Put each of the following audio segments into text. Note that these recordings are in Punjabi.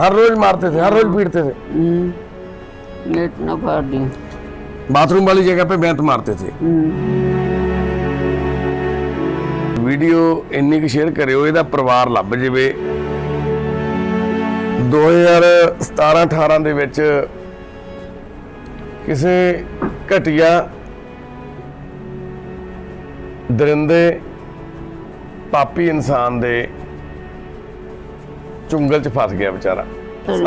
हर रोज मारते थे हर रोज पीटते थे हम्म, लेट ना फाड़ दी बाथरूम वाली जगह पे बेंत मारते थे हम्म, ਵੀਡੀਓ ਇੰਨੀ ਕੁ ਸ਼ੇਅਰ ਕਰਿਓ ਇਹਦਾ ਪਰਿਵਾਰ ਲੱਭ ਜਾਵੇ 2017 18 ਦੇ ਵਿੱਚ ਕਿਸੇ ਘਟਿਆ ਦਰਿੰਦੇ ਪਾਪੀ ਇਨਸਾਨ ਦੇ ਚੁੰਗਲ 'ਚ ਫਸ ਗਿਆ ਵਿਚਾਰਾ।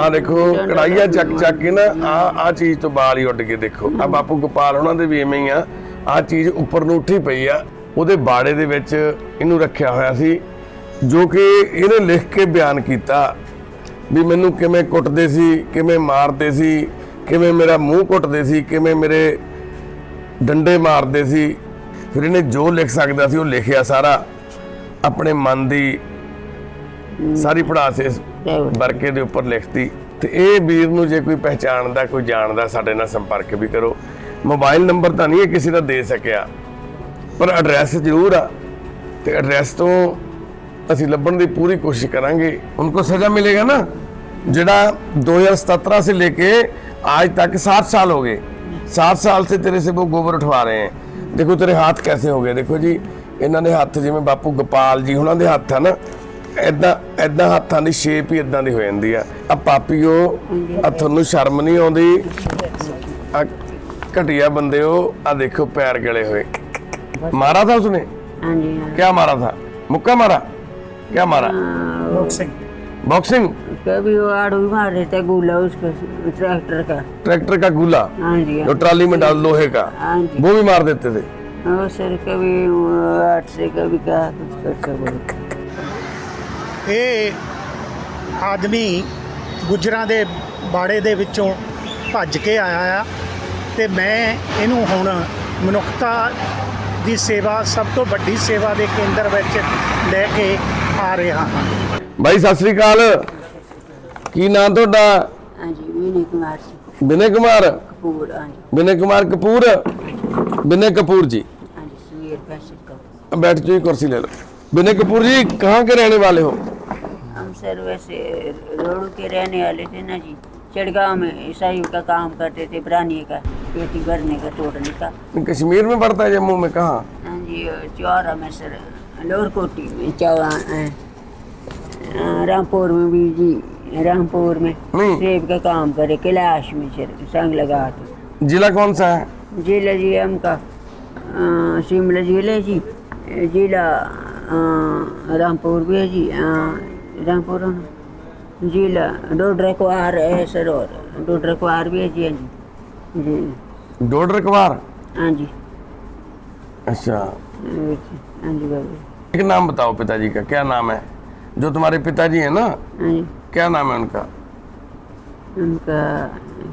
ਆ ਦੇਖੋ ਕੜਾਈਆ ਚੱਕ ਚੱਕ ਕੇ ਨਾ ਆ ਆ ਚੀਜ਼ ਤੋਂ ਬਾਲ ਹੀ ਉੱਡ ਕੇ ਦੇਖੋ। ਆ ਬਾਪੂ ਗੋਪਾਲ ਉਹਨਾਂ ਦੇ ਵੀ ਐਵੇਂ ਹੀ ਆ। ਆ ਚੀਜ਼ ਉੱਪਰ ਨੂੰ ਉੱਠੀ ਪਈ ਆ। ਉਹਦੇ ਬਾੜੇ ਦੇ ਵਿੱਚ ਇਹਨੂੰ ਰੱਖਿਆ ਹੋਇਆ ਸੀ ਜੋ ਕਿ ਇਹਨੇ ਲਿਖ ਕੇ ਬਿਆਨ ਕੀਤਾ ਵੀ ਮੈਨੂੰ ਕਿਵੇਂ ਕੁੱਟਦੇ ਸੀ ਕਿਵੇਂ ਮਾਰਦੇ ਸੀ ਕਿਵੇਂ ਮੇਰਾ ਮੂੰਹ ਕੁੱਟਦੇ ਸੀ ਕਿਵੇਂ ਮੇਰੇ ਡੰਡੇ ਮਾਰਦੇ ਸੀ। ਫਿਰ ਇਹਨੇ ਜੋ ਲਿਖ ਸਕਦਾ ਸੀ ਉਹ ਲਿਖਿਆ ਸਾਰਾ। ਆਪਣੇ ਮਨ ਦੀ ਸਾਰੀ ਪੜਾਸ ਇਸ ਵਰਕੇ ਦੇ ਉੱਪਰ ਲਿਖਤੀ। ਤੇ ਇਹ ਵੀਰ ਨੂੰ ਜੇ ਕੋਈ ਪਹਿਚਾਣਦਾ ਕੋਈ ਜਾਣਦਾ ਸਾਡੇ ਨਾਲ ਸੰਪਰਕ ਵੀ ਕਰੋ। ਮੋਬਾਈਲ ਨੰਬਰ ਤਾਂ ਨਹੀਂ ਕਿਸੇ ਦਾ ਦੇ ਸਕਿਆ ਪਰ ਐਡਰੈਸ ਜ਼ਰੂਰ ਆ। ਤੇ ਐਡਰੈਸ ਤੋਂ ਅਸੀਂ ਲੱਭਣ ਦੀ ਪੂਰੀ ਕੋਸ਼ਿਸ਼ ਕਰਾਂਗੇ। ਉਨ੍ਹਾਂ ਨੂੰ ਸਜ਼ਾ ਮਿਲੇਗਾ ਨਾ ਜਿਹੜਾ 2017 से लेके आज तक सात साल हो गए सात साल से तेरे से वो गोबर उठवा रहे हैं देखो तेरे हाथ कैसे हो गए देखो जी ਇਹਨਾਂ ਦੇ ਹੱਥ ਜਿਵੇਂ ਬਾਪੂ ਗੋਪਾਲ ਜੀ ਉਹਨਾਂ ਦੇ ਹੱਥ ਆ ਐਦਾਂ ਐਦਾਂ ਹੱਥਾਂ ਦੀ ਸ਼ੇਪ ਹੀ ਇਦਾਂ ਦੀ ਹੋ ਜਾਂਦੀ ਆ ਆ ਪਾਪੀਓ ਆ ਤੁਹਾਨੂੰ ਸ਼ਰਮ ਨਹੀਂ ਆਉਂਦੀ ਆ ਘਟਿਆ ਬੰਦਿਓ ਆ ਦੇਖੋ ਪੈਰ ਗਲੇ ਹੋਏ मारा था उसने हाँ जी हाँ क्या मारा था मुक्का मारा क्या मारा बॉक्सिंग कभी वो आड़ू भी मार देता है गोला उसको ट्रैक्टर का ट्रैक्टर का गोला हाँ जी जो ट्राली में डाल लोहे का हाँ जी वो भी मार देते थे और सर कभी वो आठ से कभी क्या कुछ करता बोलो ਇਹ ਆਦਮੀ ਗੁੱਜਰਾਂ ਦੇ ਬਾੜੇ ਦੇ ਵਿੱਚੋਂ ਭੱਜ ਕੇ ਆਇਆ ਆ ਤੇ ਮੈਂ ਇਹਨੂੰ ਹੁਣ ਮਨੁੱਖਤਾ ਦੀ ਸੇਵਾ ਸਭ ਤੋਂ ਵੱਡੀ ਸੇਵਾ ਦੇ ਕੇਂਦਰ ਵਿੱਚ ਲੈ ਕੇ ਆ ਰਿਹਾ ਹਾਂ ਭਾਈ ਸਤਿ ਸ੍ਰੀ ਅਕਾਲ ਕੀ ਨਾਂ ਤੁਹਾਡਾ हाँ जी विनय कुमार जी ਵਿਨੇ ਕੁਮਾਰ कपूर हाँ जी विनय कुमार कपूर विनय कपूर जी हाँ जी सुवीर फैशन का बैठ जाइए कुर्सी ले लो विनय कपूर जी कहाँ के रहने वाले हो हम सर वैसे रोड के रहने वाले थे ना जी। चड़गांव में ईसाइयों का काम करते थे बनाने का पेटी भरने का तोड़ने का। कश्मीर में पड़ता है जम्मू में कहाँ? हाँ जी चौरा में सर लोर कोटी में चौरा रामपुर में भी जी रामपुर में। सेब का काम करे कैलाश में सर संग लगा के। जिला कौन सा है? जिला जी हमका का शिमला जिला जी जिला रामपुर भी है जी अ, रामपुर है ना। जिला डोडरा कुआर है सर और डोडरा कुआर भी है जी हाँ जी जी डोडर कुमार हाँ जी अच्छा हाँ जी बाबू एक नाम बताओ पिताजी का क्या नाम है जो तुम्हारे पिताजी है ना हाँ जी क्या नाम है उनका उनका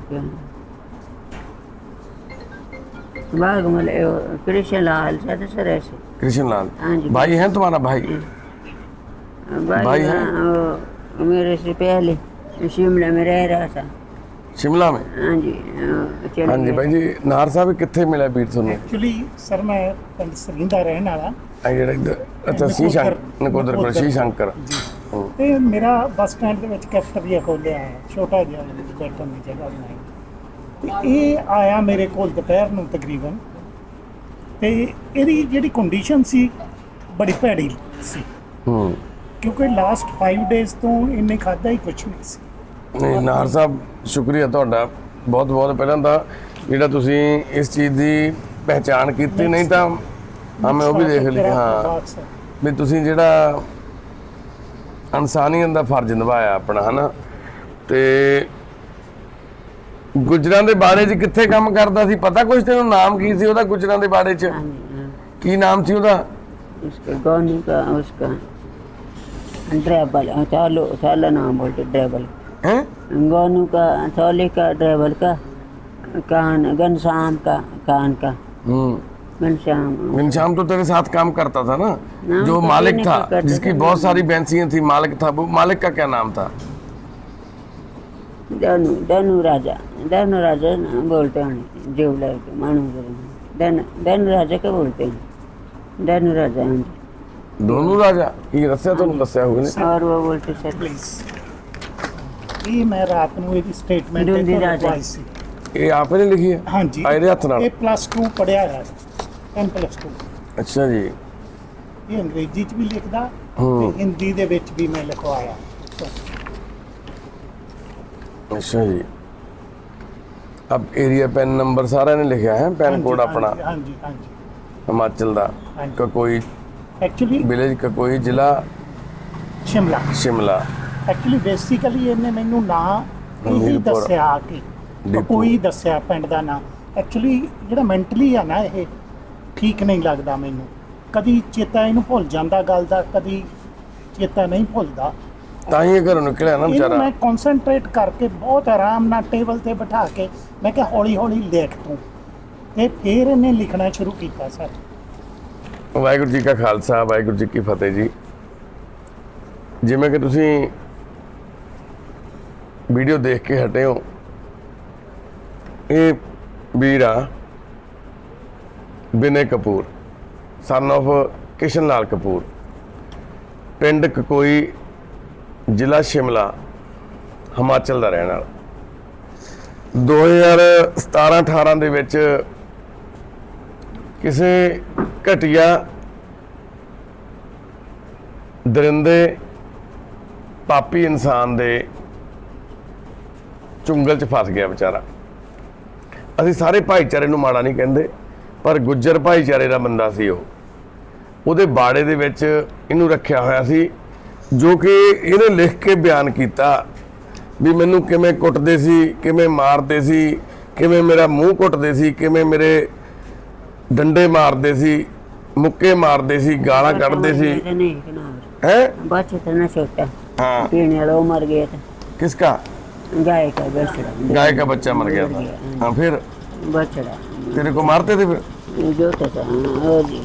क्या बागमल कृष्ण लाल सर सर ऐसे कृष्ण लाल हाँ जी। भाई है तुम्हारा भाई भाई, भाई हैं? हाँ, वो मेरे से पहले शिमला में रह रहा था शिमला में हाँ जी हाँ, चले हाँ जी गए। भाई जी नार ਸਾਹਿਬ ਕਿੱਥੇ ਮਿਲਿਆ ਵੀਰ ਤੁਹਾਨੂੰ ਐਕਚੁਅਲੀ ਸਰ ਮੈਂ ਪਿੰਡ ਸਰੀਂ ਦਾ ਰਹਿਣ ਵਾਲਾ ਆ ਜਿਹੜਾ ਇੱਧਰ ਅੱਛਾ ਸ਼ੀ ਸ਼ੰਕਰ ਨਕੋਦਰ ਕੋਲ ਸ਼ੀ ਸ਼ੰਕਰ ਤੇ ਮੇਰਾ ਬੱਸ ਸਟੈਂਡ ਦੇ ਵਿੱਚ ਕੈਫਟਰੀਆ ਖੋਲਿਆ ਹੈ ਛੋਟਾ ਜਿਹਾ ਉਹਦੇ ਵਿੱਚ ਬੈਠਣ ਦੀ ਜਗ੍ਹਾ ਬਣਾਈ ਤੇ ਇਹ ਆਇਆ ਮੇਰੇ ਕੋਲ ਦੁਪਹਿਰ ਨੂੰ ਤਕਰੀਬਨ ਤੇ ਇਹਦੀ ਜਿਹੜੀ ਕੰਡੀਸ਼ਨ ਸੀ ਬੜੀ ਭੈੜੀ ਸੀ ਹੂੰ ਕਿਉਂਕਿ ਲਾਸਟ 5 ਡੇਜ਼ ਤੋਂ ਇਹਨੇ ਖਾਦਾ ਹੀ ਕੁਝ ਨਹੀਂ ਸੀ। ਨਹੀਂ ਨਾਰ ਸਾਹਿਬ ਸ਼ੁਕਰੀਆ ਤੁਹਾਡਾ। ਬਹੁਤ ਬਹੁਤ ਪਹਿਲਾਂ ਤਾਂ ਜਿਹੜਾ ਤੁਸੀਂ ਇਸ ਚੀਜ਼ ਦੀ ਪਹਿਚਾਣ ਕੀਤੀ ਨਹੀਂ ਤਾਂ ਹਾਂ ਮੈਂ ਉਹ ਵੀ ਦੇਖ ਲਿਆ। ਹਾਂ। ਵੀ ਤੁਸੀਂ ਜਿਹੜਾ ਇਨਸਾਨੀਅਤ ਦਾ ਫਰਜ਼ ਨਿਭਾਇਆ ਆਪਣਾ ਹਨਾ? ਤੇ ਗੁਜਰਾਂ ਦੇ ਬਾਰੇ 'ਚ ਕਿੱਥੇ ਕੰਮ ਕਰਦਾ ਸੀ ਪਤਾ ਕੁਝ ਤੈਨੂੰ? ਨਾਮ ਕੀ ਸੀ ਉਹਦਾ ਗੁਜਰਾਂ ਦੇ ਬਾਰੇ 'ਚ? ਕੀ ਨਾਮ ਸੀ ਉਹਦਾ? ਉਸਕਾ ਗੋਨੀ ਦਾ ਉਸਕਾ? ड्राइवर थालो थाला नाम बोलते ड्राइवर। ਹੈ गोनू का थौले का ड्राइवर का कान घनश्याम का कान का। हम्म। घनश्याम। घनश्याम तो तेरे साथ काम करता था ना? जो तो मालिक था जिसकी बहुत सारी बैंसियाँ थी मालिक था वो मालिक का क्या नाम था? धनु धनु राजा धनु राजा बोलते हैं जेवलर के मानू धन धनु राजा का बोलते हैं? धनु राजा हाँ जी दोनों राजा ये रस्या तो दस्या हुए ने और वो बोलते सर ਪਲੀਜ਼ ਇਹ ਮੈਂ ਰਾਤ ਨੂੰ ਇਹਦੀ ਸਟੇਟਮੈਂਟ ਦੂਜੀ ਰਾਤ। ਲਿਖਵਾਈ ਸੀ ਇਹ ਆਪ ਨੇ ਲਿਖੀ ਹੈ ਹਾਂਜੀ ਆ ਇਹਦੇ ਹੱਥ ਨਾਲ ਇਹ ਪਲੱਸ 2 ਪੜਿਆ ਹੈ 10 ਪਲੱਸ 2 ਅੱਛਾ ਜੀ ਇਹ ਅੰਗਰੇਜ਼ੀ ਚ ਵੀ ਲਿਖਦਾ ਹੂੰ। ਤੇ ਹਿੰਦੀ ਦੇ ਵਿੱਚ ਵੀ ਮੈਂ ਲਿਖਵਾਇਆ ਅੱਛਾ ਜੀ ਅਬ ਏਰੀਆ ਪੈਨ ਨੰਬਰ ਸਾਰਾ ਨੇ ਲਿਖਿਆ ਹੈ ਪੈਨ ਹਾਂਜੀ, ਕੋਡ ਆਪਣਾ ਹਾਂਜੀ, ਹਾਂਜੀ ਹਾਂਜੀ ਹਿਮਾਚਲ ਦਾ ਹਾਂਜੀ। ਕ ਕੋਈ ਐਕਚੁਅਲੀ ਵਿਲੇਜ ਕ ਕੋਈ ਜ਼ਿਲ੍ਹਾ ਸ਼ਿਮਲਾ ਸ਼ਿਮਲਾ ਐਕਚੁਅਲੀ ਬੇਸਿਕਲੀ ਇਹਨੇ ਮੈਨੂੰ ਨਾਂ ਇਹੀ ਨੀਲਪੁਰ। ਦੱਸਿਆ ਕਿ ਡੀਪੂ। ਕੋਈ ਦੱਸਿਆ ਪਿੰਡ ਦਾ ਨਾਂ। ਐਕਚੁਅਲੀ ਜਿਹੜਾ ਮੈਂਟਲੀ ਆ ਨਾ ਇਹ ਠੀਕ ਨਹੀਂ ਲੱਗਦਾ ਮੈਨੂੰ। ਕਦੀ ਚੇਤਾ ਇਹਨੂੰ ਭੁੱਲ ਜਾਂਦਾ ਗੱਲ ਦਾ ਕਦੀ ਚੇਤਾ ਨਹੀਂ ਭੁੱਲਦਾ। ਤਾਂ ਹੀ ਇਹ ਘਰੋਂ ਨਿਕਲਿਆ ਨਾ ਇਹਨੂੰ ਵਿਚਾਰਾ। ਮੈਂ ਕਨਸੈਂਟਰੇਟ ਕਰਕੇ ਬਹੁਤ ਆਰਾਮ ਨਾਲ ਟੇਬਲ ਤੇ ਬਿਠਾ ਕੇ ਮੈਂ ਕਿਹਾ ਹੌਲੀ ਹੌਲੀ ਲਿਖ ਤੂੰ। ਤੇ ਫਿਰ ਇਹਨੇ ਲਿਖਣਾ ਸ਼ੁਰੂ ਕੀਤਾ ਸਰ ਵਾਹਿਗੁਰੂ ਜੀ ਕਾ ਖਾਲਸਾ, ਵਾਹਿਗੁਰੂ ਜੀ ਕੀ ਫਤਿਹ ਜੀ। ਜਿਵੇਂ ਕਿ ਤੁਸੀਂ ਵੀਡੀਓ ਦੇਖ ਕੇ ਹਟੇ ਹੋ, ਇਹ ਵੀਰ ਆ, ਬਿਨੇ ਕਪੂਰ ਸਨ of ਕਿਸ਼ਨ ਲਾਲ ਕਪੂਰ। ਪਿੰਡ ਕਕੋਈ, ਜ਼ਿਲ੍ਹਾ ਸ਼ਿਮਲਾ, ਹਿਮਾਚਲ ਦਾ ਰਹਿਣ ਵਾਲਾ। 2017-18 ਦੇ ਵਿੱਚ ਕਿਸੇ ਘਟੀਆ ਦਰਿੰਦੇ ਪਾਪੀ ਇਨਸਾਨ ਦੇ ਚੁੰਗਲ 'ਚ ਫਸ ਗਿਆ ਵਿਚਾਰਾ। ਅਸੀਂ ਸਾਰੇ ਭਾਈਚਾਰੇ ਨੂੰ ਮਾੜਾ ਨਹੀਂ ਕਹਿੰਦੇ, ਪਰ ਗੁੱਜਰ ਭਾਈਚਾਰੇ ਦਾ ਬੰਦਾ ਸੀ ਉਹ। ਉਹਦੇ ਬਾੜੇ ਦੇ ਵਿੱਚ ਇਹਨੂੰ ਰੱਖਿਆ ਹੋਇਆ ਸੀ, ਜੋ ਕਿ ਇਹਨੇ ਲਿਖ ਕੇ ਬਿਆਨ ਕੀਤਾ ਵੀ ਮੈਨੂੰ ਕਿਵੇਂ ਕੁੱਟਦੇ ਸੀ, ਕਿਵੇਂ ਮਾਰਦੇ ਸੀ, ਕਿਵੇਂ ਮੇਰਾ ਮੂੰਹ ਕੁੱਟਦੇ ਸੀ, ਕਿਵੇਂ ਮੇਰੇ ਡੰਡੇ ਮਾਰਦੇ ਸੀ ਮੁੱਕੇ ਮਾਰਦੇ ਸੀ ਗਾਲਾਂ ਕੱਢਦੇ ਸੀ नहीं ना ਹੈ बच्चे तो ना छोटा हाँ पीने वाला वो मर गया था किसका गाय का बछड़ा गाय का बच्चा मर गया था हाँ फिर बछड़ा तेरे को मारते थे फिर जो था और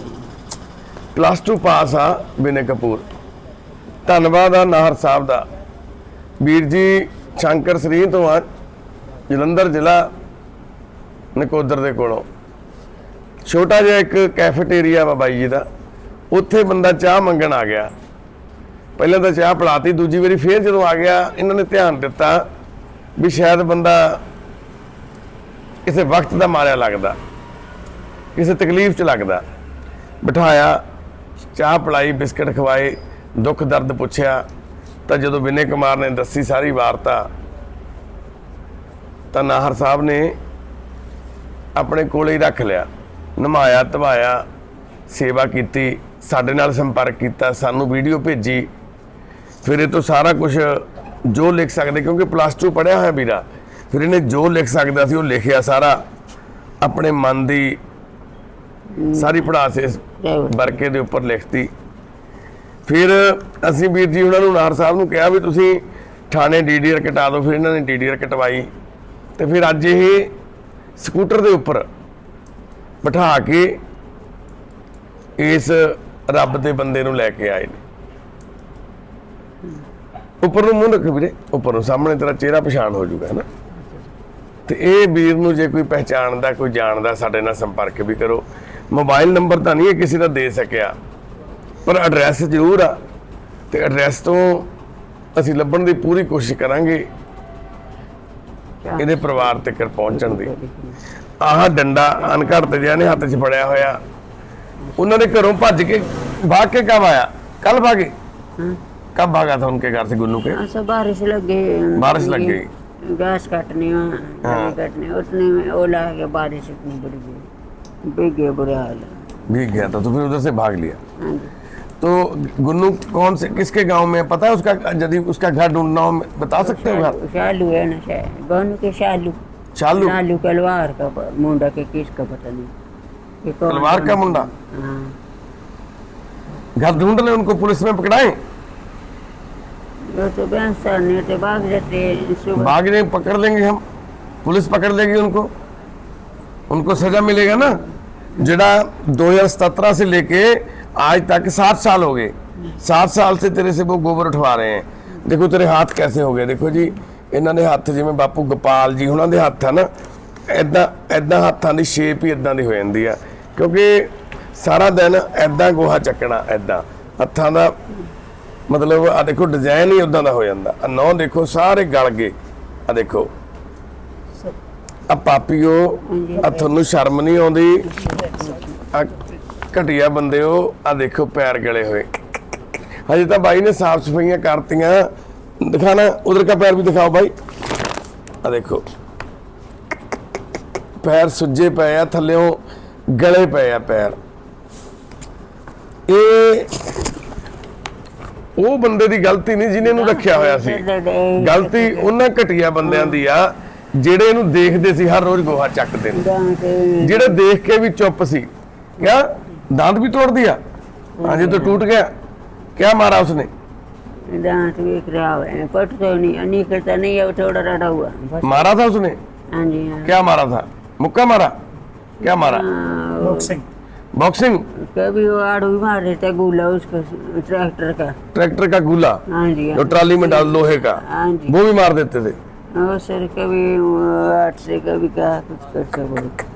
ਪਲੱਸ 2 ਪਾਸ ਆ ਬਿਨੇ ਕਪੂਰ ਧੰਨਵਾਦ ਆ ਨਾਹਰ ਸਾਹਿਬ ਦਾ ਵੀਰ ਜੀ ਸ਼ੰਕਰ ਸ੍ਰੀ ਤੋਂ ਆ ਜਲੰਧਰ ਜ਼ਿਲ੍ਹਾ ਨਕੋਦਰ ਦੇ ਕੋਲੋਂ ਛੋਟਾ ਜਿਹਾ ਇੱਕ ਕੈਫੇਟੇਰੀਆ ਵਾ ਬਾਈ ਜੀ ਦਾ। ਉੱਥੇ ਬੰਦਾ ਚਾਹ ਮੰਗਣ ਆ ਗਿਆ। ਪਹਿਲਾਂ ਤਾਂ ਚਾਹ ਪਿਲਾਤੀ, ਦੂਜੀ ਵਾਰੀ ਫੇਰ ਜਦੋਂ ਆ ਗਿਆ, ਇਹਨਾਂ ਨੇ ਧਿਆਨ ਦਿੱਤਾ ਵੀ ਸ਼ਾਇਦ ਬੰਦਾ ਕਿਸੇ ਵਕਤ ਦਾ ਮਾਰਿਆ ਲੱਗਦਾ, ਕਿਸੇ ਤਕਲੀਫ 'ਚ ਲੱਗਦਾ। ਬਿਠਾਇਆ, ਚਾਹ ਪਿਲਾਈ, ਬਿਸਕਟ ਖਵਾਏ, ਦੁੱਖ ਦਰਦ ਪੁੱਛਿਆ, ਤਾਂ ਜਦੋਂ ਵਿਨੇ ਕੁਮਾਰ ਨੇ ਦੱਸੀ ਸਾਰੀ ਵਾਰਤਾ, ਤਾਂ ਨਾਹਰ ਸਾਹਿਬ ਨੇ ਆਪਣੇ ਕੋਲੇ ਹੀ ਰੱਖ ਲਿਆ। ਨਮਾਇਆ ਧਵਾਇਆ ਸੇਵਾ ਕੀਤੀ ਸਾਡੇ ਨਾਲ ਸੰਪਰਕ ਕੀਤਾ ਸਾਨੂੰ ਵੀਡੀਓ ਭੇਜੀ। ਫਿਰ ਇਹ ਤੋਂ ਸਾਰਾ ਕੁਝ ਜੋ ਲਿਖ ਸਕਦੇ ਕਿਉਂਕਿ ਪਲੱਸ 2 ਪੜਿਆ ਹੋਇਆ ਵੀਰਾ ਫਿਰ ਇਹਨੇ ਜੋ ਲਿਖ ਸਕਦਾ ਸੀ ਉਹ ਲਿਖਿਆ ਸਾਰਾ। ਆਪਣੇ ਮਨ ਦੀ ਸਾਰੀ ਪੜਾਸ ਇਸ ਵਰਕੇ ਦੇ ਉੱਪਰ ਲਿਖਤੀ। ਫਿਰ ਅਸੀਂ ਵੀਰ ਜੀ ਉਹਨਾਂ ਨੂੰ ਨਾਰ ਸਾਹਿਬ ਨੂੰ ਕਿਹਾ ਵੀ ਤੁਸੀਂ ਥਾਣੇ ਡੀਡੀਆਰ ਕਟਾ ਦਿਓ ਫਿਰ ਇਹਨਾਂ ਨੇ ਡੀਡੀਆਰ ਕਟਵਾਈ। ਤੇ ਫਿਰ ਅੱਜ ਇਹ ਸਕੂਟਰ ਦੇ ਉੱਪਰ ਬਿਠਾ ਕੇ ਇਸ ਰੱਬ ਦੇ ਬੰਦੇ ਨੂੰ ਲੈ ਕੇ ਆਏ ਨੇ। ਉੱਪਰ ਨੂੰ ਮੂੰਹ ਰੱਖ ਵੀਰੇ, ਉੱਪਰ ਨੂੰ, ਸਾਹਮਣੇ ਤੇਰਾ ਚਿਹਰਾ ਪਛਾਣ ਹੋ ਜਾਊਗਾ ਨਾ ਤੇ ਇਹ ਵੀਰ ਨੂੰ ਜੇ ਕੋਈ ਪਹਿਚਾਣਦਾ, ਕੋਈ ਜਾਣਦਾ, ਸਾਡੇ ਨਾਲ ਸੰਪਰਕ ਵੀ ਕਰੋ। ਮੋਬਾਈਲ ਨੰਬਰ ਤਾਂ ਨਹੀਂ ਇਹ ਕਿਸੇ ਦਾ ਦੇ ਸਕਿਆ, ਪਰ ਐਡਰੈਸ ਜ਼ਰੂਰ ਆ। ਤੇ ਐਡਰੈਸ ਤੋਂ ਅਸੀਂ ਲੱਭਣ ਦੀ ਪੂਰੀ ਕੋਸ਼ਿਸ਼ ਕਰਾਂਗੇ। ਇਹਦੇ ਪਰਿਵਾਰ ਤੱਕ ਪਹੁੰਚਣ ਦੀ ਆਹ ਡੰਡਾ ਅਨਘੜਤ ਜਿਹਾ ਨੇ ਹੱਥ 'ਚ ਫੜਿਆ ਹੋਇਆ ਉਹਨਾਂ ਦੇ ਘਰੋਂ ਭੱਜ ਕੇ ਭਾਗ ਕੇ ਕਬ ਆਇਆ ਕੱਲ ਭਾਗੇ कब भागा था उनके घर से गुल्लू के ऐसा बारिश लग गई बारिश लग गई। घास काटने में हाँ। दवाई काटने उतने में ओला के बारिश इतनी बढ़ गई भीग गया बुरा हाल भीग गया था तो फिर उधर से भाग लिया हाँ जी तो गुन्नू कौन से किसके गाँव में है? पता है उसका यदि उसका घर ढूंढना हो बता सकते हो घर शालू- शालू है ना शायद गोनू के शालू। चालू शालू कलवार का मुंडा के किसका पता नहीं। कि तलवार का मुंडा? हाँ घर ढूंढ ले उनको पुलिस में पकड़ाएँ? तो तो भाग जाते हैं भाग नहीं पकड़ लेंगे हम। पुलिस पकड़ लेगी उनको। उनको सजा मिलेगा ना? जड़ा 2017 से लेके आज तक सात साल हो गए सात साल से तेरे से वो गोबर उठवा रहे हैं देखो तेरे हाथ कैसे हो गए देखो ਜੀ ਇਹਨਾਂ ਦੇ ਹੱਥ ਜਿਵੇਂ ਬਾਪੂ ਗੋਪਾਲ ਜੀ ਉਹਨਾਂ ਦੇ ਹੱਥ ਆ ਨਾ ਐਦਾਂ ਐਦਾਂ ਹੱਥਾਂ ਦੀ ਸ਼ੇਪ ਹੀ ਐਦਾਂ ਦੀ ਹੋ ਜਾਂਦੀ ਆ ਕਿਉਂਕਿ ਸਾਰਾ ਦਿਨ ਐਦਾਂ ਗੋਹਾ ਚੱਕਣਾ ਐਦਾਂ ਹੱਥਾਂ ਦਾ ਮਤਲਬ ਆ ਦੇਖੋ ਡਿਜ਼ਾਈਨ ਹੀ ਉਦਾਂ ਦਾ ਹੋ ਜਾਂਦਾ ਆ ਨੌ ਦੇਖੋ ਸਾਰੇ ਗਲ ਗਏ ਆ ਦੇਖੋ ਆ ਪਾਪੀਓ ਆ ਤੁਹਾਨੂੰ ਸ਼ਰਮ ਨਹੀਂ ਆਉਂਦੀ ਆ ਘਟਿਆ ਬੰਦਿਓ ਆ ਦੇਖੋ ਪੈਰ ਗਲੇ ਹੋਏ। ਹਜੇ ਤਾਂ ਬਾਈ ਨੇ ਸਾਫ਼ ਸਫਾਈਆਂ ਕਰਤੀਆਂ। ਦਿਖਾਣਾ ਉਧਰ ਦਾ ਪੈਰ ਵੀ ਦਿਖਾਓ ਬਾਈ। ਆ ਦੇਖੋ। ਪੈਰ ਸੁੱਜੇ ਪਏ ਆ ਥੱਲਿਓਂ ਗਲੇ ਪਏ ਆ ਪੈਰ। ਇਹ ਉਹ ਬੰਦੇ ਦੀ ਗਲਤੀ ਨਹੀਂ ਜਿਹਨੇ ਇਹਨੂੰ ਰੱਖਿਆ ਹੋਇਆ ਸੀ। ਗਲਤੀ ਉਹਨਾਂ ਘਟੀਆ ਬੰਦਿਆਂ ਦੀ ਆ ਜਿਹੜੇ ਇਹਨੂੰ ਦੇਖਦੇ ਸੀ ਹਰ ਰੋਜ਼ ਗੋਹਾ ਚੱਕਦੇ ਨੇ। ਜਿਹੜੇ ਦੇਖ ਕੇ ਵੀ ਚੁੱਪ ਸੀ। ਕਿਆ? दांत भी तोड़ दिया। हाँ जी तो टूट गया। क्या मारा उसने? दांत भी खराब है पट तो नहीं निकलता तो नहीं है थोड़ा रड़ा हुआ। मारा था उसने? हाँ जी हाँ। क्या मारा था? मुक्का मारा? क्या मारा? हाँ, बॉक्सिंग। बॉक्सिंग? कभी वो आड़ू भी मार देता गोला उसको ट्रैक्टर का। ट्रैक्टर का गोला? हाँ जी हाँ। जो ट्राली में डाल लोहे का? हाँ जी। वो भी मार देते थे। और सर कभी आठ से कभी कहा कुछ कर सकते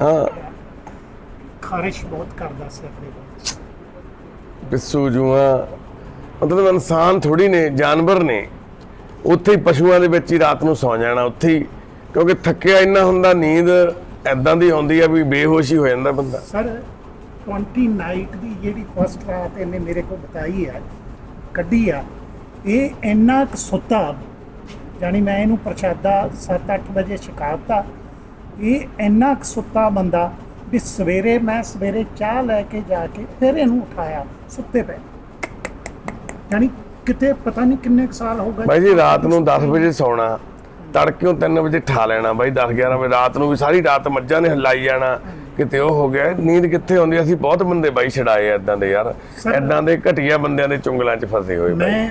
ਹਾਂ। ਖਾਰਿਸ਼ ਬਹੁਤ ਕਰਦਾ ਸਿਰ ਦੇ ਵਿੱਚ ਪਿੱਸੂ ਜੂਆ ਮਤਲਬ ਇਨਸਾਨ ਥੋੜੀ ਨੇ ਜਾਨਵਰ ਨੇ ਉੱਥੇ ਹੀ ਪਸ਼ੂਆਂ ਦੇ ਵਿੱਚ ਹੀ ਰਾਤ ਨੂੰ ਸੌ ਜਾਣਾ ਉੱਥੇ ਹੀ ਕਿਉਂਕਿ ਥੱਕਿਆ ਇੰਨਾ ਹੁੰਦਾ ਨੀਂਦ ਐਦਾਂ ਦੀ ਆਉਂਦੀ ਆ ਵੀ ਬੇਹੋਸ਼ ਹੀ ਹੋ ਜਾਂਦਾ ਬੰਦਾ। ਸਰ 20 ਨਾਈਟ ਦੀ ਜਿਹੜੀ ਫਸਟ ਰਾਤ ਇਹਨੇ ਮੇਰੇ ਕੋਲ ਬਤਾਈ ਹੈ ਕੱਢੀ ਆ ਇਹ ਇੰਨਾ ਕੁ ਸੁੱਤਾ ਯਾਨੀ ਮੈਂ ਇਹਨੂੰ ਪ੍ਰਸ਼ਾਦਾ 7-8 ਵਜੇ ਛਕਾਤਾ ਇਹ ਇੰਨਾ ਸੁੱਤਾ ਬੰਦਾ ਵੀ ਸਵੇਰੇ ਮੈਂ ਸਵੇਰੇ ਚਾਹ ਲੈ ਕੇ ਜਾ ਕੇ ਫਿਰ ਇਹਨੂੰ ਉਠਾਇਆ ਸੁੱਤੇ ਪਏ। ਯਾਨੀ ਕਿਤੇ ਪਤਾ ਨਹੀਂ ਕਿੰਨੇ ਸਾਲ ਹੋ ਗਏ। ਬਾਈ ਜੀ ਰਾਤ ਨੂੰ 10 ਵਜੇ ਸੌਣਾ ਤੜਕਿਓਂ 3 ਵਜੇ ਠਾ ਲੈਣਾ ਬਾਈ 10 11 ਵਜੇ ਰਾਤ ਨੂੰ ਵੀ ਸਾਰੀ ਰਾਤ ਮੱਝਾਂ ਨੇ ਹਲਾਈ ਜਾਣਾ ਕਿਤੇ ਉਹ ਹੋ ਗਿਆ ਨੀਂਦ ਕਿੱਥੇ ਆਉਂਦੀ? ਅਸੀਂ ਬਹੁਤ ਬੰਦੇ ਬਾਈ ਛਡਾਏ ਐਦਾਂ ਦੇ ਯਾਰ। ਐਦਾਂ ਦੇ ਘਟੀਆ ਬੰਦਿਆਂ ਦੇ ਚੁੰਗਲਾਂ 'ਚ ਫਸੇ ਹੋਏ ਬਾਈ। ਮੈਂ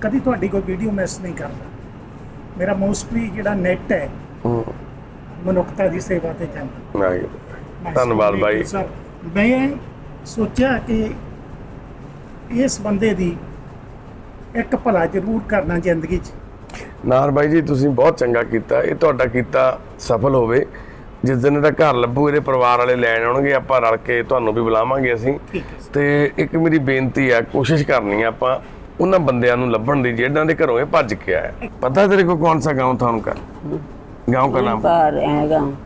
ਕਦੀ ਤੁਹਾਡੀ ਕੋਈ ਵੀਡੀਓ ਮਿਸ ਨਹੀਂ ਕਰਦਾ। ਮੇਰਾ ਮੋਸਟਲੀ ਜਿਹੜਾ ਨੈਟ ਹੂੰ, ਮਨੁੱਖਤਾ ਦੀ ਸੇਵਾ ਤੇ ਜਾਂਦਾ ਧੰਨਵਾਦ ਬਾਈ। ਮੈਂ ਸੋਚਿਆ ਕਿ ਇਸ ਬੰਦੇ ਦੀ ਇੱਕ ਭਲਾ ਜ਼ਰੂਰ ਕਰਨਾ ਜ਼ਿੰਦਗੀ 'ਚ। ਨਾਰ ਬਾਈ ਜੀ ਤੁਸੀਂ ਬਹੁਤ ਚੰਗਾ ਕੀਤਾ। ਇਹ ਤੁਹਾਡਾ ਕੀਤਾ ਸਫਲ ਹੋਵੇ। ਜਿਸ ਦਿਨ ਇਹਦਾ ਘਰ ਲੱਭੂ ਇਹਦੇ ਪਰਿਵਾਰ ਵਾਲੇ ਲੈਣ ਆਉਣਗੇ ਆਪਾਂ ਰਲ ਕੇ ਤੁਹਾਨੂੰ ਵੀ ਬੁਲਾਵਾਂਗੇ ਅਸੀਂ। ਤੇ ਇੱਕ ਮੇਰੀ ਬੇਨਤੀ ਆ ਕੋਸ਼ਿਸ਼ ਕਰਨੀ ਆ ਆਪਾਂ ਉਹਨਾਂ ਬੰਦਿਆਂ ਨੂੰ ਲੱਭਣ ਦੀ ਜਿਹੜਾਂ ਦੇ ਘਰੋਂ ਇਹ ਭੱਜ ਕੇ ਆਇਆ। ਪਤਾ ਤੇਰੇ ਕੋਲ ਕੌਣ ਸਾ گاؤں ਤੁਹਾਨੂੰ ਕਰ। गाँव का नाम पार है गाँव।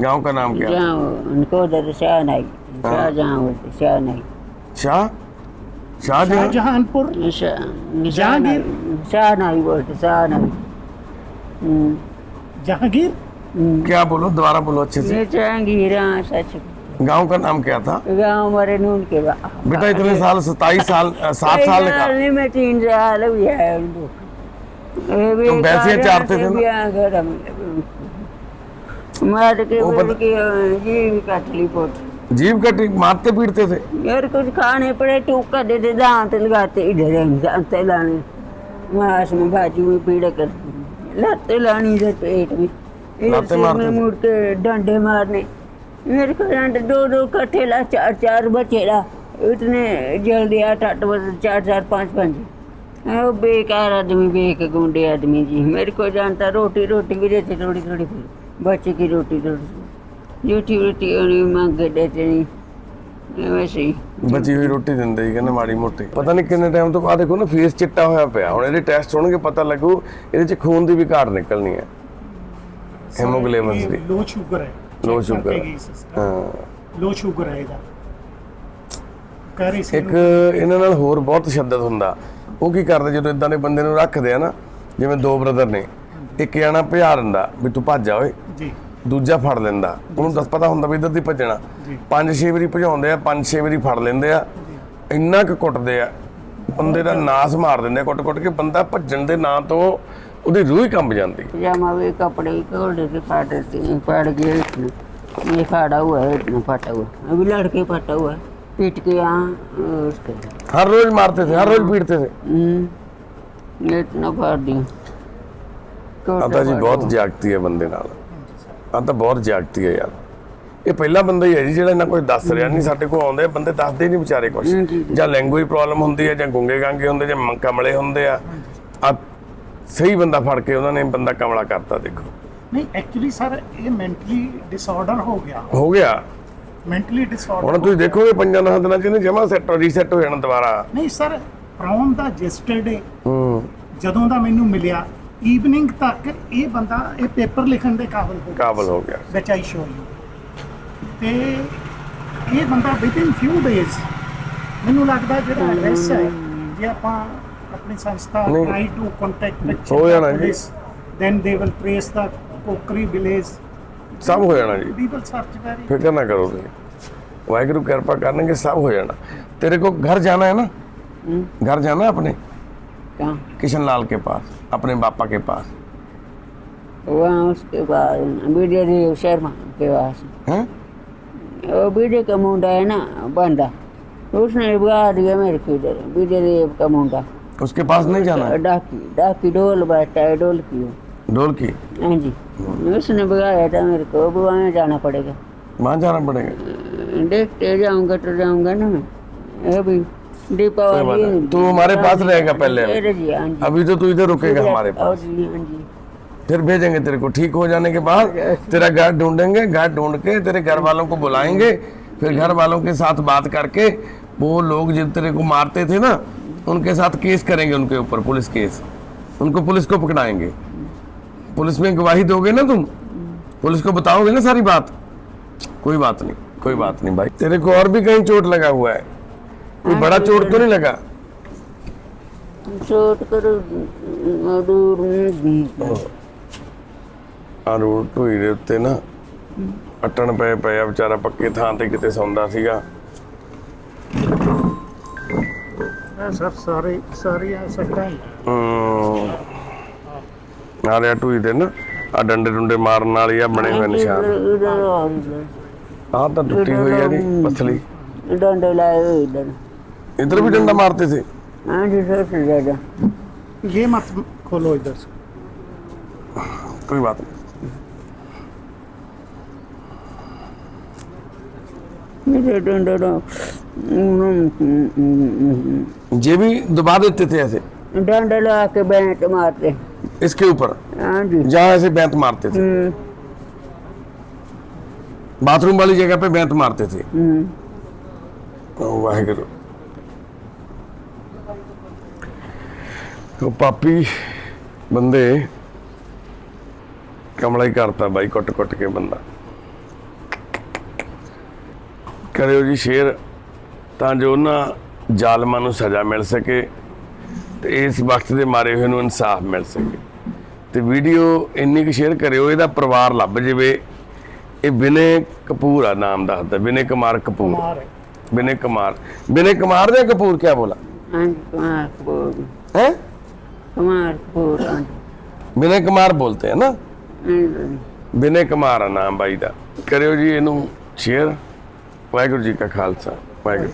गाँव का नाम क्या? गाँव उनको उधर शाहनाई शाहजहां हाँ। शाहनाई शाह? शाह जहानपुर जहांगीर? शाह शाहनाई बोलते शाहनाई हम्म। जहांगीर? हम्म। क्या बोलो? दोबारा बोलो अच्छे से। जहांगीर हाँ सच। गाँव का नाम क्या था? गाँव हमारे नून के बेटा इतने साल सताईस साल सात साल का। मैं तीन साल हुआ है उनको। उनको ये भी तुम वैसे कारण चाहते से थे ना? भी आ घर हम मार के वो बोल बता- के जी भी काट ली पोट जीव कटी मारते पीटते थे यार कुछ खाने पड़े टूका दे दे दांत लगाते इधर हम दांत लाने मांस में बाजू में पीड़ा कर लाते लानी इधर पेट में इधर लाते सिर मारते में थे। मुड़ के डंडे मारने मेरे को डंडे दो दो कट्ठे ला चार चार बचे ला इतने जल्दी आठ आठ बजे चार चार पाँच पाँच वो बेकार आदमी बेक गुंडे आदमी जी मेरे को जानता रोटी रोटी भी देते थोड़ी थोड़ी फिर बच्चे की रोटी थोड़ी जूठी रोटी उन्हें मांग के देते नहीं वैसे ही ਬਚੀ ਹੋਈ ਰੋਟੀ ਦਿੰਦੇ ਸੀ ਕਹਿੰਦੇ ਮਾੜੀ ਮੋਟੀ ਪਤਾ ਨਹੀਂ ਕਿੰਨੇ ਟਾਈਮ ਤੋਂ ਬਾਅਦ ਦੇਖੋ ਨਾ ਫੇਸ ਚਿੱਟਾ ਹੋਇਆ ਪਿਆ ਹੁਣ ਇਹਦੇ ਟੈਸਟ ਹੋਣਗੇ ਪਤਾ ਲੱਗੂ ਇਹਦੇ ਚ ਖੂਨ ਦੀ ਵੀ ਘਾਟ ਨਿਕਲਣੀ ਹੈ ਹੈਮੋਗਲੋਬਿਨ ਦੀ ਲੋ ਸ਼ੂਗਰ ਹੈ Low Check sugar ਕਰਕੇ ਹੈ। ਗਈ ਸੀ ਸਰ। ਹਾਂ ਲੋ ਸ਼ੂਗਰ ਹੈ ਇਹਦਾ ਕਹਿ ਰਹੀ ਸੀ ਇੱਕ ਇਹਨਾਂ ਨਾਲ ਹੋਰ ਬਹੁਤ ਤਸ਼ੱਦਦ ਹੁੰਦਾ ਉਹ ਕੀ ਕਰਦੇ ਜਦੋਂ ਇਦਾਂ ਦੇ ਬੰਦੇ ਨੂੰ ਰੱਖਦੇ ਆ ਨਾ ਜਿਵੇਂ ਦੋ ਬ੍ਰਦਰ ਨੇ ਇੱਕ ਜਾਣਾ ਭਜਾ ਦਿੰਦਾ ਵੀ ਤੂੰ ਭੱਜ ਜਾ ਓਏ। ਜੀ। ਦੂਜਾ ਫੜ ਲੈਂਦਾ। ਉਹਨੂੰ ਦੱਸ ਪਤਾ ਹੁੰਦਾ ਵੀ ਇੱਧਰ ਦੀ ਭੱਜਣਾ। ਪੰਜ ਛੇ ਵਾਰੀ ਭਜਾਉਂਦੇ ਆ ਪੰਜ ਛੇ ਵਾਰੀ ਫੜ ਲੈਂਦੇ ਆ। ਇੰਨਾ ਕੁ ਕੁੱਟਦੇ ਆ। ਬੰਦੇ ਦਾ ਨਾਸ ਮਾਰ ਦਿੰਦੇ ਕੁੱਟ ਕੁੱਟ ਕੇ। ਬੰਦਾ ਭੱਜਣ ਦੇ ਨਾਂ ਤੋਂ ਉਹਦੀ ਰੂਹ ਹੀ ਕੰਬ ਜਾਂਦੀ। ਪਜਾਮਾ ਵੀ ਕੱਪੜੇ ਵੀ ਘੋਲਦੇ ਤੇ ਫਾੜ ਦਿੱਤੇ ਫਾੜ ਗਏ ਇਹ ਫਾੜਾ ਹੋਇਆ ਇਹ ਫਾਟਾ ਹੋਇਆ। ਅਭੀ ਲੜਕੇ ਫਾਟਾ ਹੋਇਆ। पीट के यहाँ उसके हर रोज मारते थे हर रोज पीटते थे हम्म, इतना फाड़ दिया ਆ ਤਾਂ ਜੀ ਬਹੁਤ ਜਾਗਤੀ ਹੈ ਬੰਦੇ ਨਾਲ ਆ ਤਾਂ ਬਹੁਤ ਜਾਗਤੀ ਹੈ ਯਾਰ ਇਹ ਪਹਿਲਾ ਬੰਦਾ ਹੀ ਹੈ ਜੀ ਜਿਹੜਾ ਇਹਨਾਂ ਕੋਈ ਦੱਸ ਰਿਹਾ ਨਹੀਂ ਸਾਡੇ ਕੋਲ ਆਉਂਦੇ ਆ, ਬੰਦੇ ਦੱਸਦੇ ਨਹੀਂ ਵਿਚਾਰੇ ਕੁਝ ਹਮ, ਜੀ, ਜੀ। ਜਾਂ ਲੈਂਗੁਏਜ ਪ੍ਰੋਬਲਮ ਹੁੰਦੀ ਹੈ ਜਾਂ ਗੁੰਗੇ ਗਾਂਗੇ ਹੁੰਦੇ ਜਾਂ ਮ- ਕਮਲੇ ਹੁੰਦੇ ਆ ਆ ਸਹੀ ਬੰਦਾ ਫੜ ਕੇ ਉਹਨਾਂ ਨੇ ਬੰਦਾ ਕਮਲਾ ਕਰਤਾ ਦੇਖੋ ਨਹੀਂ ਐਕਚੁਅਲੀ ਸਰ ਇਹ ਮੈਂਟਲੀ ਡਿਸਆਰਡਰ ਹੋ ਗਿਆ ਹੋ ਗਿਆ ਮੈਂਟਲੀ ਡਿਸਆਰਡਰ ਹੁਣ ਤੁਸੀਂ ਦੇਖੋਗੇ ਪੰਜਾਂ ਦਸਾਂ ਦਿਨਾਂ ਚ ਇਹਨੇ ਜਮਾ ਸੈੱਟ ਰੀਸੈਟ ਹੋ ਜਾਣਾ ਦੁਬਾਰਾ ਨਹੀਂ ਸਰ ਫਰੋਮ ਦਾ ਜੈਸਟਰਡੇ ਹੂੰ ਜਦੋਂ ਦਾ ਮੈਨੂੰ ਮਿਲਿਆ ਈਵਨਿੰਗ ਤੱਕ ਇਹ ਬੰਦਾ ਇਹ ਪੇਪਰ ਲਿਖਣ ਦੇ ਕਾਬਿਲ ਹੋ ਗਿਆ ਕਾਬਲ ਹੋ ਗਿਆ which I show you ਤੇ ਇਹ ਬੰਦਾ ਵਿਦਿਨ ਫਿਊ ਡੇਜ਼ ਮੈਨੂੰ ਲੱਗਦਾ ਜਿਹੜਾ ਐਡਰੈਸ ਹੈ ਜੇ ਆਪਾਂ ਆਪਣੀ ਸੰਸਥਾ। ਟ੍ਰਾਈ ਟੂ ਕੰਟੈਕਟ ਹੋ ਜਾਣਾ ਜੀ। Then they will trace the Kokri village ਸਭ ਹੋ ਜਾਣਾ ਜੀ ਪੀਪਲ ਸਰਚ ਮੈਰੀ ਫਿਕਰ ਨਾ ਕਰੋ ਤੁਸੀਂ ਵਾਹਿਗੁਰੂ ਕਿਰਪਾ ਕਰਨਗੇ ਸਭ ਹੋ ਜਾਣਾ तेरे को घर जाना है ना घर जाना है अपने कहाँ किशन लाल के पास अपने पापा के पास वहाँ उसके बाद बीडीआर शर्मा के पास हैं वो बीडी का मुंडा है ना बंदा उसने बुला दिया मेरे को इधर बीडीआर का मुंडा उसके पास नहीं जाना है डाकी डाकी डोल बैठता है डोल की डोल की हाँ जी उसने बुलाया था मेरे को अब वहाँ जाना पड़ेगा। वहाँ जाना पड़ेगा। देखते जाऊँगा तो जाऊँगा ना मैं। अभी दीपावली। तू हमारे पास रहेगा पहले। अभी। हाँ अभी तो तू इधर रुकेगा हमारे पास। जी हाँ फिर भेजेंगे तेरे को। ठीक हो जाने के बाद तेरा घर ढूंढेंगे घर ढूंढ के तेरे घर वालों को बुलाएँगे। फिर घर वालों के साथ बात करके वो लोग जिन तेरे को मारते थे ना उनके साथ केस करेंगे उनके ऊपर पुलिस केस। उनको पुलिस को पकड़ाएँगे। पुलिस में गवाही दोगे ना तुम पुलिस को बताओगे ना सारी बात कोई बात नहीं कोई बात नहीं भाई तेरे को और भी कहीं चोट लगा हुआ है कोई बड़ा चोट तो नहीं लगा चोट करो दूर में ਆ ਰੋਡ ਢੋਈ ਦੇ ਉੱਤੇ ਨਾ ਅਟਣ ਪਏ ਪਏ ਆ ਵਿਚਾਰਾ ਪੱਕੇ ਥਾਂ ਤੇ ਕਿਤੇ ਸੌਂਦਾ ਸੀਗਾ ਸਰ ਸਾਰੇ ਸਾਰੀਆਂ ਸੱਟਾਂ ਹੀ। ਹਮ, ਆ ਰਿਹਾ ਢੋਈ ਦੇ ਨਾ ਆ ਡੰਡੇ ਡੁੰਡੇ ਮਾਰਨ ਵਾਲੀ ਆ ਬਣੇ ਹੋਏ ਨਿਸ਼ਾਨ इधर इधर और इधर ਆ ਤਾਂ ਟੁੱਟੀ ਹੋਈ ਆ ਦੀ ਪਸਲੀ डंडे लाए हुए इधर ਇਧਰ ਵੀ ਡੰਡਾ ਮਾਰਤੇ थे हाँ जी सबसे ज्यादा ये मत खोलो इधर से कोई बात नहीं मेरे डंडे तो ये भी दबा देते थे ऐसे डंडे ला के बैंट मारते इसके ऊपर हाँ जी जहाँ ऐसे बैंत मारते थे हम्म, बाथरूम वाली जगह पे बैंत मारते थे हम्म। ਉਹ ਵਾਹਿਗੁਰੂ ਉਹ ਪਾਪੀ ਬੰਦੇ ਕਮਲਾ ਹੀ ਕਰਤਾ ਬਾਈ ਕੁੱਟ ਕੁੱਟ ਕੇ ਬੰਦਾ ਕਰਿਓ ਜੀ ਸ਼ੇਅਰ ਤਾਂ ਜੋ ਉਹਨਾਂ ਜ਼ਾਲਮਾਂ ਨੂੰ ਸਜ਼ਾ ਮਿਲ ਸਕੇ ਤੇ ਇਸ ਵਕਤ ਦੇ ਮਾਰੇ ਹੋਏ ਨੂੰ ਇਨਸਾਫ ਮਿਲ ਸਕੇ। ਤੇ ਵੀਡੀਓ ਇੰਨੀ ਕੁ ਸ਼ੇਅਰ ਕਰਿਓ ਇਹਦਾ ਪਰਿਵਾਰ ਲੱਭ ਜਵੇ। ਇਹ ਬਿਨੇ ਕਪੂਰ ਆ ਨਾਮ ਦੱਸਦਾ ਬਿਨੇ ਕੁਮਾਰ ਕਪੂਰ। ਬਿਨੇ ਕੁਮਾਰ। ਬਿਨੇ ਕੁਮਾਰ ਦੇ ਕਪੂਰ ਕਿਆ ਬੋਲਾ? ਕੁਮਾਰ ਕੁਮਾਰ ਕਪੂਰ ਹੈ ਨਾ? ਬਿਨੇ ਕੁਮਾਰ ਆ ਨਾਮ ਬਾਈ ਦਾ। ਕਰਿਓ ਜੀ ਇਹਨੂੰ ਸ਼ੇਅਰ ਵਾਹਿਗੁਰੂ ਜੀ ਕਾ ਖਾਲਸਾ ਵਾਹਿਗੁਰੂ